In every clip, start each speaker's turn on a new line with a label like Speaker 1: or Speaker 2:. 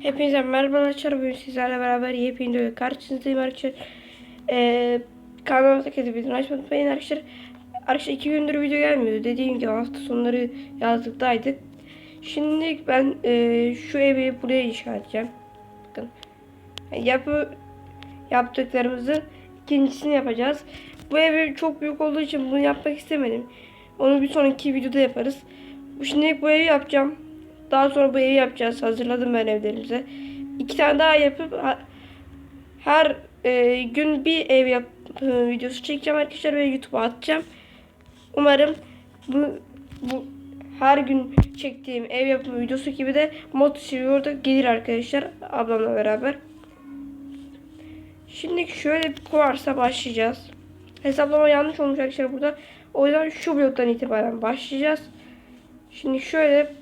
Speaker 1: Hepinize merhaba arkadaşlar. Bugün sizlerle beraber yepyeni bir karşınızdayım arkadaşlar. Ee, kanalımıza kesinlikle açmayı unutmayın arkadaşlar. Arkadaşlar iki gündür video gelmiyordu. Dediğim gibi hafta sonları yazlıktaydık. Şimdi ben e, şu evi buraya inşa edeceğim. Bakın. Yani yapı yaptıklarımızın ikincisini yapacağız. Bu ev çok büyük olduğu için bunu yapmak istemedim. Onu bir sonraki videoda yaparız. Şimdi bu evi yapacağım. Daha sonra bu evi yapacağız. Hazırladım ben evlerimize. İki tane daha yapıp her e, gün bir ev yap e, videosu çekeceğim arkadaşlar ve YouTube'a atacağım. Umarım bu, bu her gün çektiğim ev yapımı videosu gibi de mod server'da gelir arkadaşlar ablamla beraber. Şimdi şöyle bir kuvarsa başlayacağız. Hesaplama yanlış olmuş arkadaşlar burada. O yüzden şu bloktan itibaren başlayacağız. Şimdi şöyle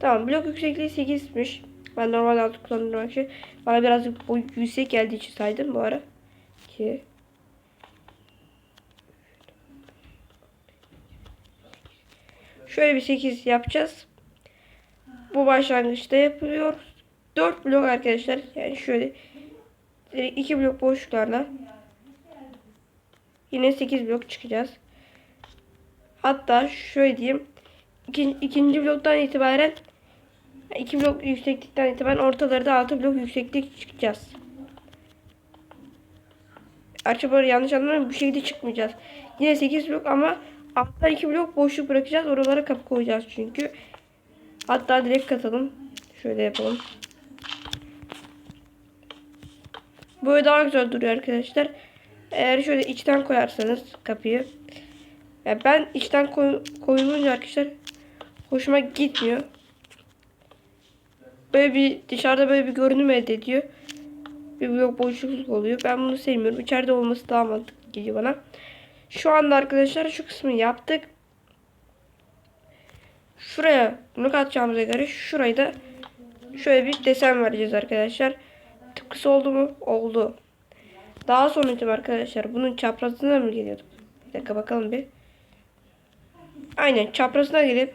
Speaker 1: Tamam blok yüksekliği 8'miş. Ben normal altı kullanıyorum arkadaşlar. Bana birazcık bu yüksek geldiği için saydım bu ara. 2 Şöyle bir 8 yapacağız. Bu başlangıçta yapılıyor. 4 blok arkadaşlar. Yani şöyle 2 blok boşluklarla yine 8 blok çıkacağız. Hatta şöyle diyeyim. İkinci, ikinci bloktan itibaren 2 blok yükseklikten itibaren ortaları da 6 blok yükseklik çıkacağız. Arkadaşlar böyle yanlış anlamayın bu şekilde çıkmayacağız. Yine 8 blok ama alttan 2 blok boşluk bırakacağız. Oralara kapı koyacağız çünkü. Hatta direkt katalım. Şöyle yapalım. Böyle daha güzel duruyor arkadaşlar. Eğer şöyle içten koyarsanız kapıyı. Ya ben içten koy, koyulunca arkadaşlar hoşuma gitmiyor. Böyle bir dışarıda böyle bir görünüm elde ediyor. Bir blok boşluk oluyor. Ben bunu sevmiyorum. İçeride olması daha mantıklı geliyor bana. Şu anda arkadaşlar şu kısmı yaptık. Şuraya bunu katacağımıza göre şurayı da şöyle bir desen vereceğiz arkadaşlar. Tıpkısı oldu mu? Oldu. Daha sonra arkadaşlar bunun çaprazına mı geliyorduk? Bir dakika bakalım bir. Aynen çaprazına gelip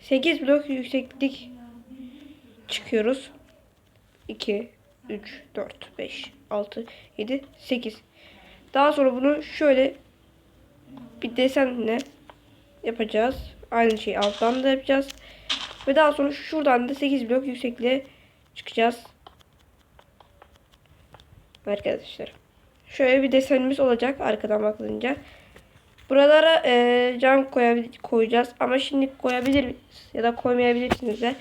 Speaker 1: 8 blok yükseklik çıkıyoruz. 2, 3, 4, 5, 6, 7, 8. Daha sonra bunu şöyle bir desenle yapacağız. Aynı şeyi alttan da yapacağız. Ve daha sonra şuradan da 8 blok yüksekliğe çıkacağız. Arkadaşlar. Şöyle bir desenimiz olacak arkadan bakılınca. Buralara e, cam koyacağız. Ama şimdi koyabiliriz ya da koymayabilirsiniz de.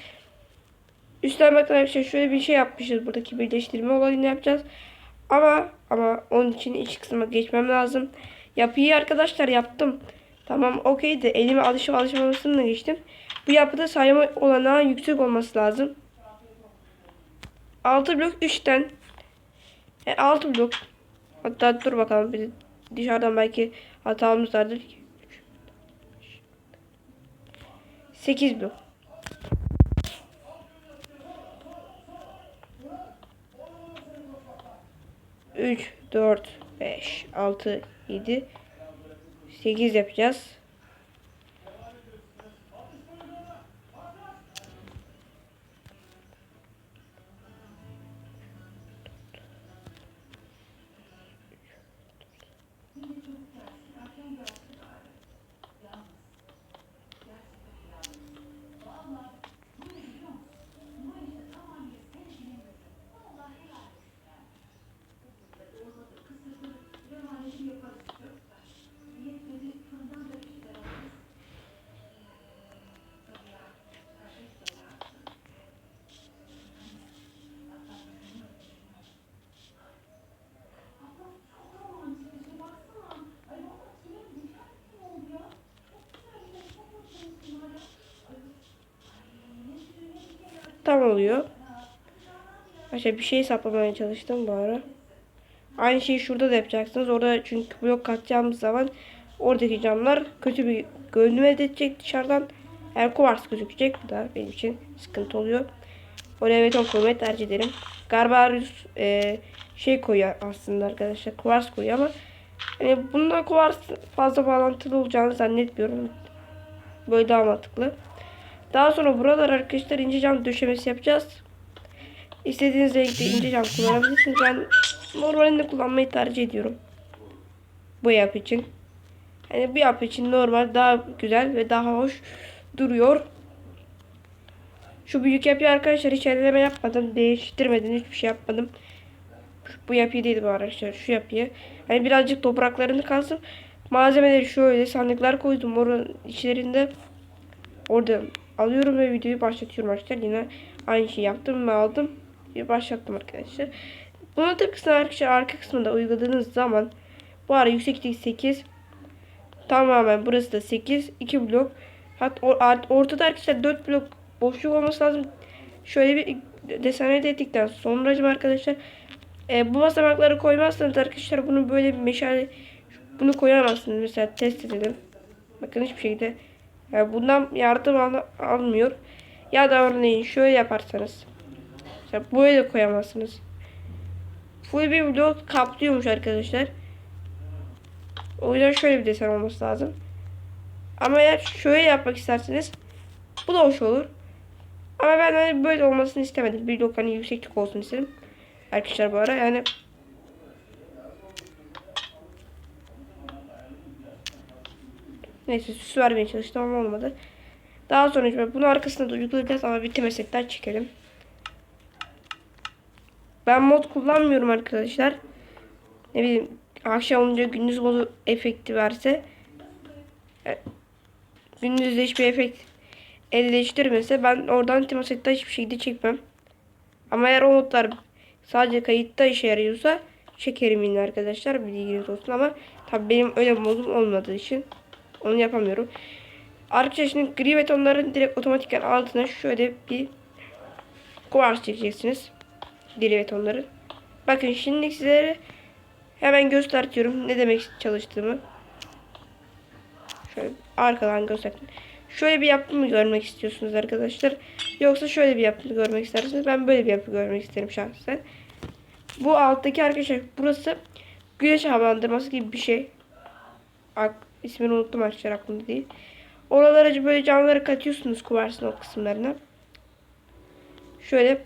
Speaker 1: Üstten bakın arkadaşlar şöyle bir şey yapmışız. Buradaki birleştirme olayını yapacağız. Ama ama onun için iç kısma geçmem lazım. Yapıyı arkadaşlar yaptım. Tamam okey de elime alışıp alışmamasını da geçtim. Bu yapıda sayma olanağı yüksek olması lazım. 6 blok 3'ten e, 6 blok hatta dur bakalım bir dışarıdan belki hatamız vardır. 8 blok. Üç, dört, beş, altı, yedi, sekiz yapacağız. Tam oluyor. Arkadaşlar bir şey hesaplamaya çalıştım bu ara. Aynı şeyi şurada da yapacaksınız. Orada çünkü blok katacağımız zaman oradaki camlar kötü bir görünüm elde edecek dışarıdan. Eğer kuvars gözükecek bu da benim için sıkıntı oluyor. Oraya beton koymayı tercih ederim. Garbarius e, şey koyuyor aslında arkadaşlar. Kuvars koyuyor ama hani bununla kuvars fazla bağlantılı olacağını zannetmiyorum. Böyle daha mantıklı. Daha sonra buralar arkadaşlar ince cam döşemesi yapacağız. İstediğiniz renkte ince cam kullanabilirsiniz. Ben normalinde kullanmayı tercih ediyorum. Bu yap için. Yani bu yap için normal daha güzel ve daha hoş duruyor. Şu büyük yapıyı arkadaşlar hiç elleme yapmadım. Değiştirmedim. Hiçbir şey yapmadım. Bu yapıyı değil bu arkadaşlar. Şu yapıyı. Yani birazcık topraklarını kalsın. Malzemeleri şöyle sandıklar koydum. Oranın içlerinde orada alıyorum ve videoyu başlatıyorum arkadaşlar. Yine aynı şeyi yaptım ve aldım. Bir başlattım arkadaşlar. Bunu tıpkısını arkadaşlar arka kısmında uyguladığınız zaman bu ara yükseklik 8 tamamen burası da 8 2 blok hatta ortada arkadaşlar 4 blok boşluk olması lazım. Şöyle bir desen elde ettikten sonra arkadaşlar e, bu basamakları koymazsanız arkadaşlar bunu böyle bir meşale bunu koyamazsınız. Mesela test edelim. Bakın hiçbir şekilde yani bundan yardım al- almıyor. Ya da örneğin şöyle yaparsanız. Mesela böyle koyamazsınız. Full bir blok kaplıyormuş arkadaşlar. O yüzden şöyle bir desen olması lazım. Ama eğer şöyle yapmak isterseniz bu da hoş olur. Ama ben hani böyle olmasını istemedim. Bir blok hani yükseklik olsun istedim. Arkadaşlar bu ara yani Neyse süs vermeye çalıştım ama olmadı. Daha sonra bunu arkasına da uygulayacağız ama bitirmesekler çekelim. Ben mod kullanmıyorum arkadaşlar. Ne bileyim akşam olunca gündüz modu efekti verse e, gündüzde hiçbir efekt el değiştirmese ben oradan Timosetta hiçbir şekilde çekmem. Ama eğer o modlar sadece kayıtta işe yarıyorsa çekerim yine arkadaşlar bilginiz olsun ama tabii benim öyle modum olmadığı için onu yapamıyorum. Arkadaşlar şimdi gri betonların direkt otomatikten altına şöyle bir kuvars çekeceksiniz. Gri betonları. Bakın şimdi sizlere hemen gösteriyorum ne demek çalıştığımı. Şöyle arkadan göstereyim. Şöyle bir yapı mı görmek istiyorsunuz arkadaşlar? Yoksa şöyle bir yapı görmek istersiniz? Ben böyle bir yapı görmek isterim şahsen. Bu alttaki arkadaşlar burası güneş havalandırması gibi bir şey. Ak, ismini unuttum arkadaşlar aklımda değil. Oralara böyle camları katıyorsunuz kuvarsın o kısımlarına. Şöyle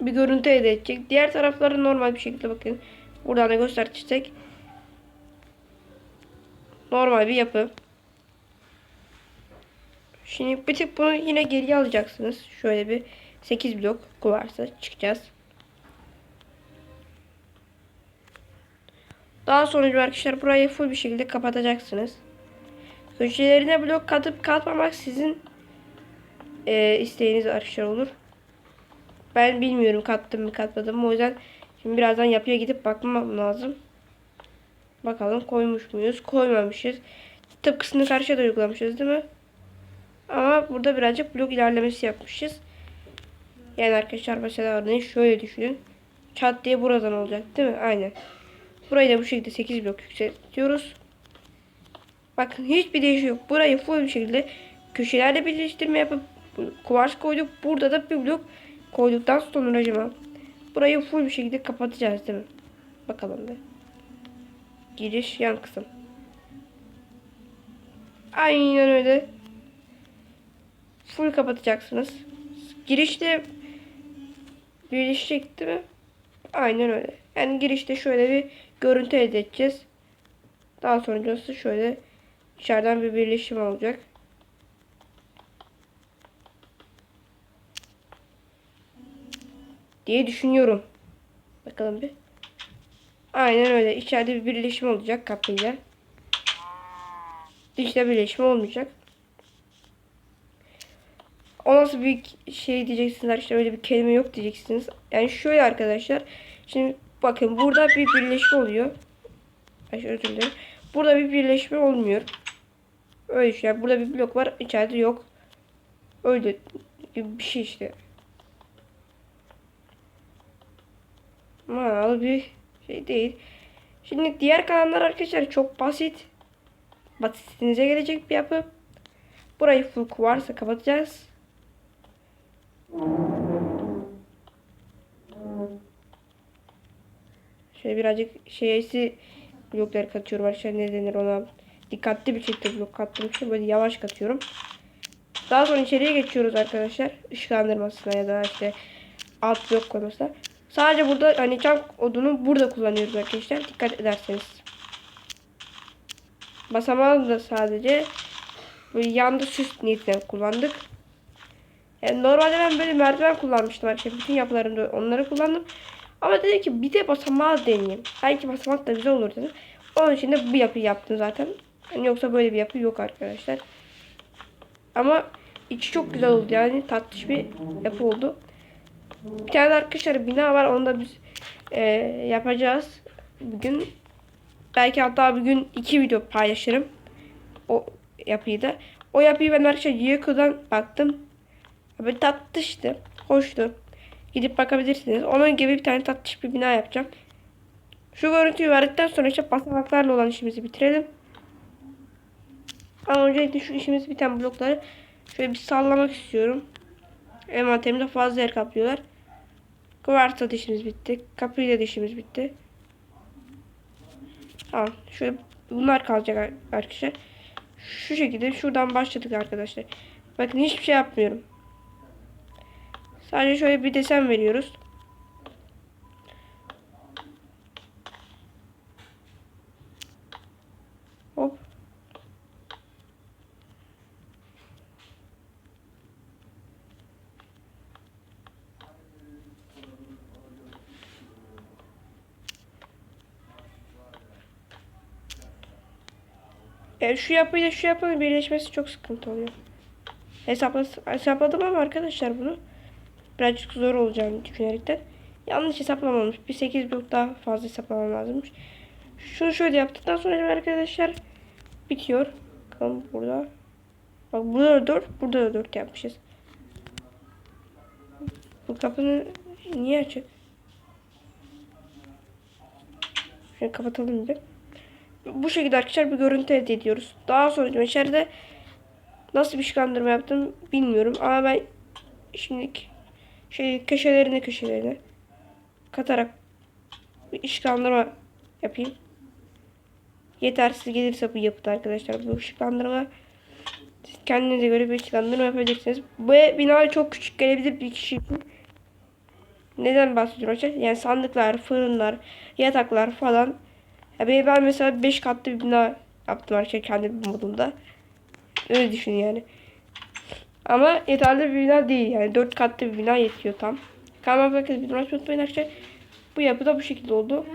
Speaker 1: bir görüntü elde edecek. Diğer tarafları normal bir şekilde bakın. Buradan da gösterirsek normal bir yapı. Şimdi bir tık bunu yine geriye alacaksınız. Şöyle bir 8 blok kuvarsa çıkacağız. Daha sonra arkadaşlar burayı full bir şekilde kapatacaksınız. Köşelerine blok katıp katmamak sizin e, isteğiniz arkadaşlar olur. Ben bilmiyorum kattım mı katmadım mı. O yüzden şimdi birazdan yapıya gidip bakmam lazım. Bakalım koymuş muyuz? Koymamışız. Tıpkısını karşıya da uygulamışız değil mi? Ama burada birazcık blok ilerlemesi yapmışız. Yani arkadaşlar mesela örneğin şöyle düşünün. Çat diye buradan olacak değil mi? Aynen. Burayı da bu şekilde 8 blok yükseltiyoruz. Bakın hiçbir değişim yok. Burayı full bir şekilde köşelerle birleştirme yapıp kuvars koyduk. Burada da bir blok koyduktan sonra acaba burayı full bir şekilde kapatacağız değil mi? Bakalım bir. Giriş yan kısım. Aynen öyle. Full kapatacaksınız. Girişte birleşecek değil mi? Aynen öyle. Yani girişte şöyle bir görüntü elde edeceğiz. Daha sonrası şöyle dışarıdan bir birleşim olacak. Diye düşünüyorum. Bakalım bir. Aynen öyle. İçeride bir birleşim olacak kapıyla. Dışta birleşim olmayacak. O nasıl bir şey diyeceksiniz arkadaşlar öyle bir kelime yok diyeceksiniz. Yani şöyle arkadaşlar. Şimdi bakın burada bir birleşme oluyor. Ay, özür dilerim. Burada bir birleşme olmuyor. Öyle şey. Yani burada bir blok var. içeride yok. Öyle bir şey işte. Mal bir şey değil. Şimdi diğer kalanlar arkadaşlar çok basit. Basitinize gelecek bir yapı. Burayı full kuvarsa kapatacağız. Şöyle birazcık şeysi blokları katıyorum arkadaşlar ne denir ona dikkatli bir şekilde blok kattığım için böyle yavaş katıyorum. Daha sonra içeriye geçiyoruz arkadaşlar. Işıklandırmasına ya da işte alt blok konusunda. Sadece burada hani çam odunu burada kullanıyoruz arkadaşlar. Dikkat ederseniz. Basamağı da sadece böyle yanda süs niyetine kullandık. Yani normalde ben böyle merdiven kullanmıştım arkadaşlar. Bütün yapılarımda onları kullandım. Ama dedim ki bir de basamağı deneyeyim. Belki basamak da güzel olur dedim. Onun için de bu yapıyı yaptım zaten. Yani yoksa böyle bir yapı yok arkadaşlar. Ama içi çok güzel oldu yani tatlış bir yapı oldu. Bir tane arkadaşlar bina var onu da biz e, yapacağız bugün. Belki hatta bugün iki video paylaşırım. O yapıyı da. O yapıyı ben arkadaşlar Yoko'dan baktım. Böyle tatlıştı. Hoştu. Gidip bakabilirsiniz. Onun gibi bir tane tatlış bir bina yapacağım. Şu görüntüyü verdikten sonra işte basamaklarla olan işimizi bitirelim. Ama öncelikle şu işimizi biten blokları şöyle bir sallamak istiyorum. Envanterimde fazla yer kaplıyorlar. Kuvarta dişimiz bitti. Kapıyla dişimiz bitti. Tamam. Şöyle bunlar kalacak arkadaşlar. Şu şekilde şuradan başladık arkadaşlar. Bakın hiçbir şey yapmıyorum. Sadece şöyle bir desen veriyoruz. Hop. Yani şu yapıyla şu yapının birleşmesi çok sıkıntı oluyor. Hesapla, hesapladım ama arkadaşlar bunu birazcık zor olacağını düşünerekten yanlış hesaplamamış. Bir 8 blok daha fazla hesaplamam lazımmış. Şunu şöyle yaptıktan sonra arkadaşlar bitiyor. Bakalım burada. Bak burada da 4, burada da 4 yapmışız. Bu kapının niye açık? Şöyle kapatalım bir. Bu şekilde arkadaşlar bir görüntü elde ediyoruz. Daha sonra içeride nasıl bir ışıklandırma yaptım bilmiyorum ama ben şimdi şey köşelerine köşelerine katarak bir ışıklandırma yapayım. Yetersiz gelirse bu yapıda arkadaşlar bu ışıklandırma siz kendinize göre bir ışıklandırma yapabilirsiniz. Bu bina çok küçük gelebilir bir kişi için. Neden bahsediyorum arkadaşlar? Yani sandıklar, fırınlar, yataklar falan. Ya ben mesela 5 katlı bir bina yaptım arkadaşlar kendi modumda. Öyle düşün yani. Ama yeterli bir bina değil yani. 4 katlı bir bina yetiyor tam. Kanalıma bakın bir unutmayın arkadaşlar. Bu yapı da bu şekilde oldu.